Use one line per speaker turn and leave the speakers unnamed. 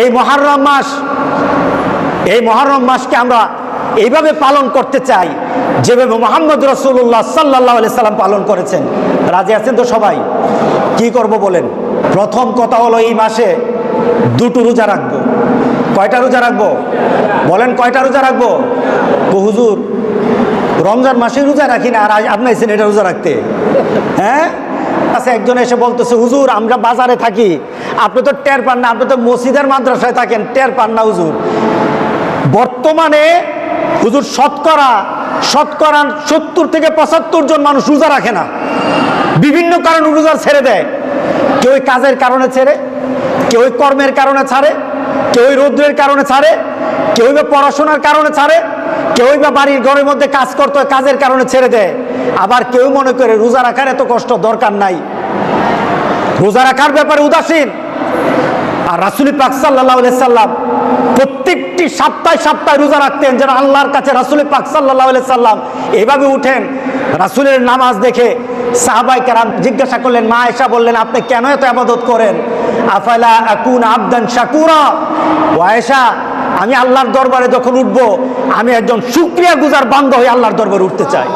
এই মহারম মাস, এই মহারম মাসকে আমরা এইভাবে পালন করতে চাই, যেভাবে মোহাম্মদ রসুল্লাহ সাল্লাহ সাল্লাম পালন করেছেন। রাজি আছেন তো সবাই? কি করব বলেন? প্রথম কথা হলো এই মাসে দুটো রোজা রাখব। কয়টা রোজা রাখব? বলেন কয়টা রোজা রাখব? হুজুর, রমজান মাসে রোজা রাখি না, আর আজ আপনি এসেছেন এটা রোজা রাখতে। হ্যাঁ? আচ্ছা একজন এসে বলতেছে, হুজুর, আমরা বাজারে থাকি। আপনি তো টের পান না, আপনি তো মসজিদের মাদ্রাসায় থাকেন, টের পান না হুজুর। বর্তমানে হুজুর শতকরা শতকরা সত্তর থেকে পঁচাত্তর জন মানুষ রোজা রাখে না। বিভিন্ন কারণে রোজা ছেড়ে দেয়। কেউ কাজের কারণে ছেড়ে কেউ কর্মের কারণে ছাড়ে কেউ রৌদ্রের কারণে ছাড়ে কেউ পড়াশোনার কারণে ছাড়ে কেউ বা বাড়ির ঘরের মধ্যে কাজ করতো, কাজের কারণে ছেড়ে দেয়। আবার কেউ মনে করে রোজা রাখার এত কষ্ট দরকার নাই। রোজা রাখার ব্যাপারে উদাসীন। আর রাসুলি পাক সাল্লাহ সাল্লাম প্রত্যেকটি সপ্তাহে সপ্তাহে রোজা রাখতেন, যেন আল্লাহর কাছে রাসুলি পাক সাল্লাহ সাল্লাম এভাবে উঠেন, রাসুলের নামাজ দেখে সাহাবাই কেরাম জিজ্ঞাসা করলেন, মা এসা বললেন, আপনি কেন এত আবাদত করেন? আফালা আকুন আবদান শাকুরা? আমি আল্লাহর দরবারে যখন উঠবো, আমি একজন সুক্রিয়া গুজার বান্ধ হয়ে আল্লাহর দরবারে উঠতে চাই।